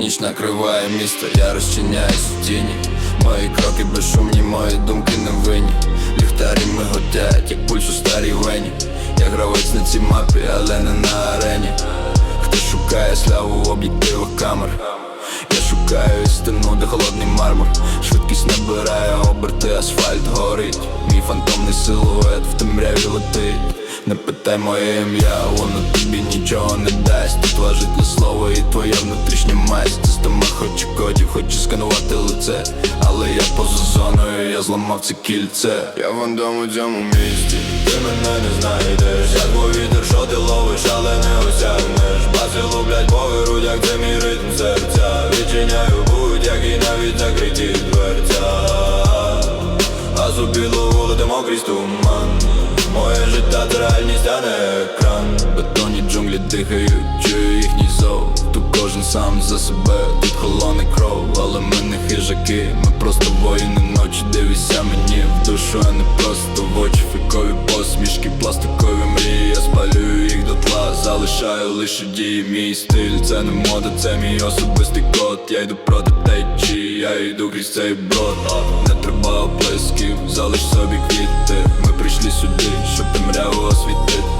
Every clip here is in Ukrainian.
ніч накриває місто, я розчиняюсь у тіні. Мої кроки безшумні, мої думки не винні Ліхтарі миготять, як пульс у старій вені. Я гравець на цій мапі, але не на арені. Хто шукає славу в об'єктивах камер? Я шукаю істину, де холодний мармур. Швидкість набирає оберти, асфальт горить. Мій фантомний силует в темряві летить. Не питай моє ім'я, воно тобі нічого не дасть. Тут і внутрішня масть Система хоче кодів, хоче сканувати лице. Але я поза зоною, я зламав це кільце. Я вандом у цьому місті, ти мене не знайдеш. Я твій вітер, що ти ловиш, але не осягнеш. Баси лублять по грудях, це мій ритм серця. Відчиняю будь-які навіть закриті дверця. А зубіло вулити крізь туман. Моє життя це реальність, а не екран. Бетонні джунглі дихають, чую їхній зов кожен сам за себе, тут холоне кров Але ми не хижаки, ми просто воїни ночі Дивися мені. В душу, а не просто в очі. Фікові посмішки, пластикові мрії. Я спалюю їх до тла, залишаю лише дії. Мій стиль, це не мода, це мій особистий код. Я йду проти течії, я йду крізь цей брод. Не треба оплесків, залиш собі квіти. Ми прийшли сюди, щоб темряву освітити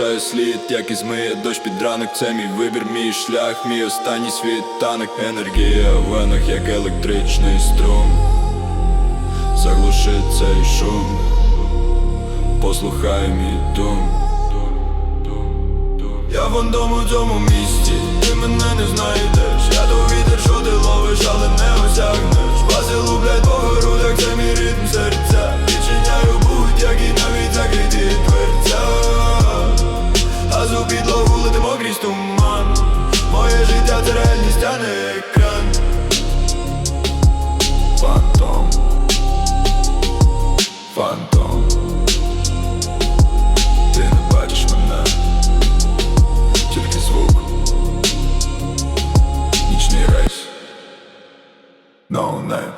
Залишаю слід, як і змиє дощ під ранок Це мій вибір, мій шлях, мій останній світанок. Енергія в венах, як електричний струм. Заглуши цей шум. Послухай мій дум. Я вандом у цьому місті, ти мене не знайдеш Я то вітер, що ти ловиш, але туман Моє життя це реальність, а не екран. Фантом. Фантом. Ти не бачиш мене. Тільки звук. Нічний рейс. No name